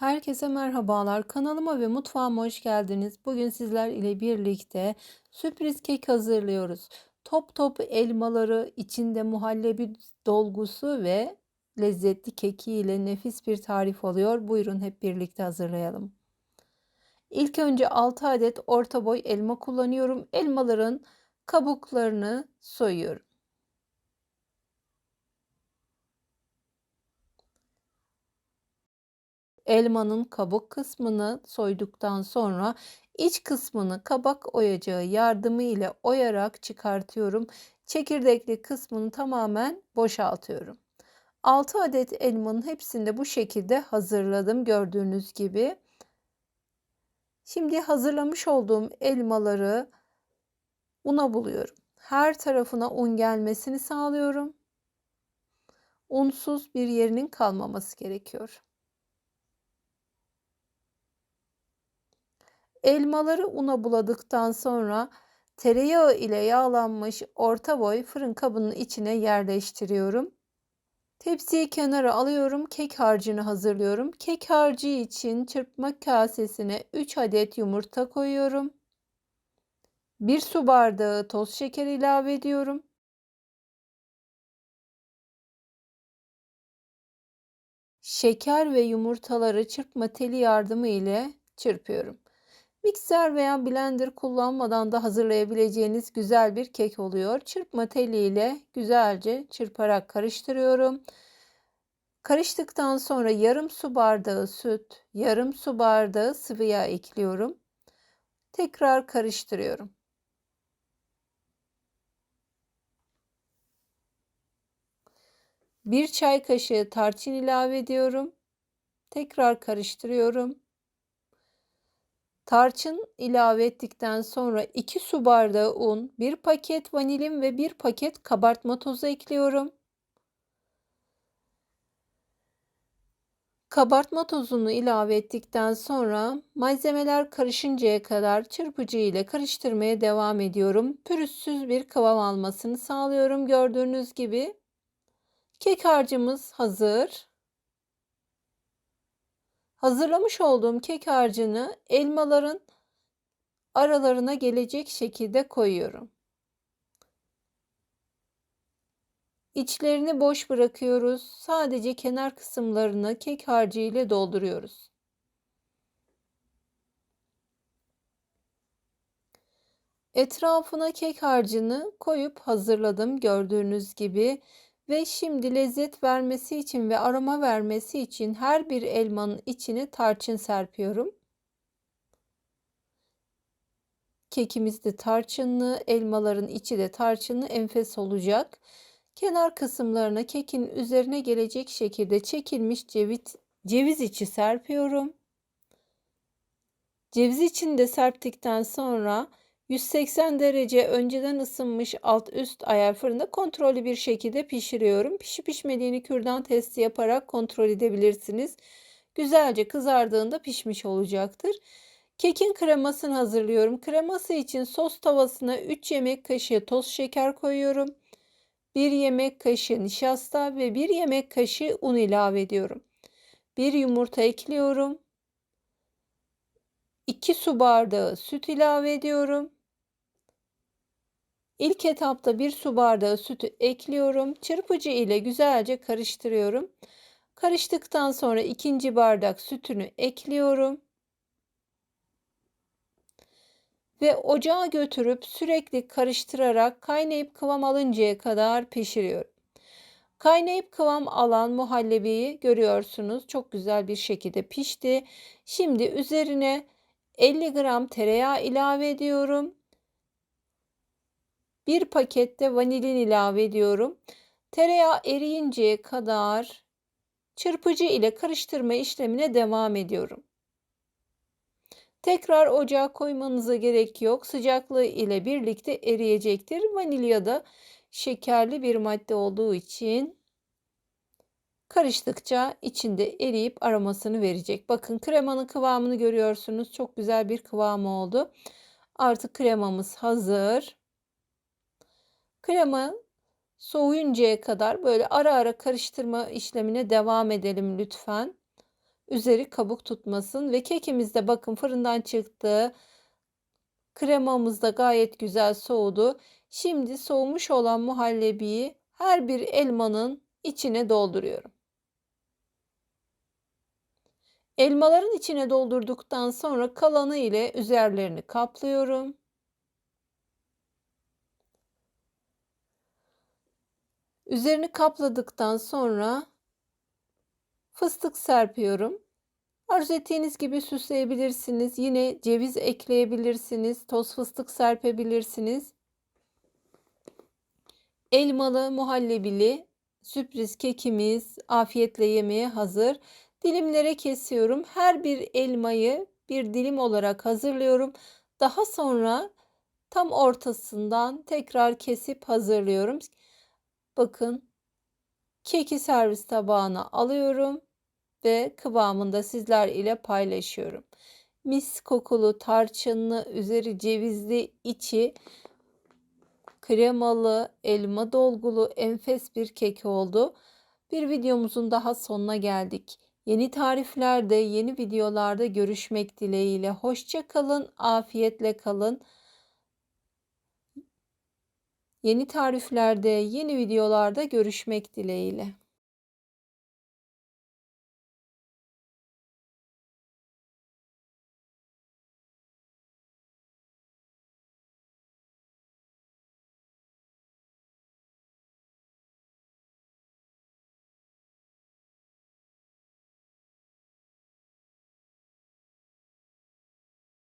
Herkese merhabalar. Kanalıma ve mutfağıma hoş geldiniz. Bugün sizler ile birlikte sürpriz kek hazırlıyoruz. Top top elmaları, içinde muhallebi dolgusu ve lezzetli keki ile nefis bir tarif oluyor. Buyurun hep birlikte hazırlayalım. İlk önce 6 adet orta boy elma kullanıyorum. Elmaların kabuklarını soyuyorum. Elmanın kabuk kısmını soyduktan sonra iç kısmını kabak oyacağı yardımı ile oyarak çıkartıyorum. Çekirdekli kısmını tamamen boşaltıyorum. 6 adet elmanın hepsini de bu şekilde hazırladım gördüğünüz gibi. Şimdi hazırlamış olduğum elmaları una buluyorum. Her tarafına un gelmesini sağlıyorum. Unsuz bir yerinin kalmaması gerekiyor. Elmaları una buladıktan sonra tereyağı ile yağlanmış orta boy fırın kabının içine yerleştiriyorum. Tepsiyi kenara alıyorum. Kek harcını hazırlıyorum. Kek harcı için çırpma kasesine 3 adet yumurta koyuyorum. 1 su bardağı toz şeker ilave ediyorum. Şeker ve yumurtaları çırpma teli yardımı ile çırpıyorum. Mikser veya blender kullanmadan da hazırlayabileceğiniz güzel bir kek oluyor. Çırpma teliyle güzelce çırparak karıştırıyorum. Karıştıktan sonra yarım su bardağı süt, yarım su bardağı sıvı yağ ekliyorum. Tekrar karıştırıyorum. Bir çay kaşığı tarçın ilave ediyorum. Tekrar karıştırıyorum. Tarçın ilave ettikten sonra 2 su bardağı un, 1 paket vanilin ve 1 paket kabartma tozu ekliyorum. Kabartma tozunu ilave ettikten sonra malzemeler karışıncaya kadar çırpıcı ile karıştırmaya devam ediyorum. Pürüzsüz bir kıvam almasını sağlıyorum. Gördüğünüz gibi kek harcımız hazır. Hazırlamış olduğum kek harcını elmaların aralarına gelecek şekilde koyuyorum. İçlerini boş bırakıyoruz. Sadece kenar kısımlarını kek harcı ile dolduruyoruz. Etrafına kek harcını koyup hazırladım gördüğünüz gibi. Ve şimdi lezzet vermesi için ve aroma vermesi için her bir elmanın içine tarçın serpiyorum. Kekimiz de tarçınlı, elmaların içi de tarçınlı enfes olacak. Kenar kısımlarına kekin üzerine gelecek şekilde çekilmiş ceviz, ceviz içi serpiyorum. Ceviz içini de serptikten sonra 180 derece önceden ısınmış alt üst ayar fırında kontrollü bir şekilde pişiriyorum. Pişip pişmediğini kürdan testi yaparak kontrol edebilirsiniz. Güzelce kızardığında pişmiş olacaktır. Kekin kremasını hazırlıyorum. Kreması için sos tavasına 3 yemek kaşığı toz şeker koyuyorum. 1 yemek kaşığı nişasta ve 1 yemek kaşığı un ilave ediyorum. 1 yumurta ekliyorum. 2 su bardağı süt ilave ediyorum. İlk etapta bir su bardağı sütü ekliyorum. Çırpıcı ile güzelce karıştırıyorum. Karıştıktan sonra ikinci bardak sütünü ekliyorum. Ve ocağa götürüp sürekli karıştırarak kaynayıp kıvam alıncaya kadar pişiriyorum. Kaynayıp kıvam alan muhallebiyi görüyorsunuz. Çok güzel bir şekilde pişti. Şimdi üzerine 50 gram tereyağı ilave ediyorum. Bir pakette vanilin ilave ediyorum. Tereyağı eriyinceye kadar çırpıcı ile karıştırma işlemine devam ediyorum. Tekrar ocağa koymanıza gerek yok. Sıcaklığı ile birlikte eriyecektir. Vanilya da şekerli bir madde olduğu için karıştıkça içinde eriyip aromasını verecek. Bakın kremanın kıvamını görüyorsunuz. Çok güzel bir kıvam oldu. Artık kremamız hazır. Krema soğuyuncaya kadar böyle ara ara karıştırma işlemine devam edelim lütfen. Üzeri kabuk tutmasın ve kekimiz de bakın fırından çıktı. Kremamız da gayet güzel soğudu. Şimdi soğumuş olan muhallebiyi her bir elmanın içine dolduruyorum. Elmaların içine doldurduktan sonra kalanı ile üzerlerini kaplıyorum. Üzerini kapladıktan sonra fıstık serpiyorum. Arzu ettiğiniz gibi süsleyebilirsiniz. Yine ceviz ekleyebilirsiniz. Toz fıstık serpebilirsiniz. Elmalı, muhallebili sürpriz kekimiz afiyetle yemeye hazır. Dilimlere kesiyorum. Her bir elmayı bir dilim olarak hazırlıyorum. Daha sonra tam ortasından tekrar kesip hazırlıyorum. Bakın keki servis tabağına alıyorum ve kıvamında sizler ile paylaşıyorum. Mis kokulu, tarçınlı, üzeri cevizli, içi kremalı, elma dolgulu enfes bir kek oldu. Bir videomuzun daha sonuna geldik. Yeni tariflerde, yeni videolarda görüşmek dileğiyle. Hoşça kalın, afiyetle kalın. Yeni tariflerde, yeni videolarda görüşmek dileğiyle.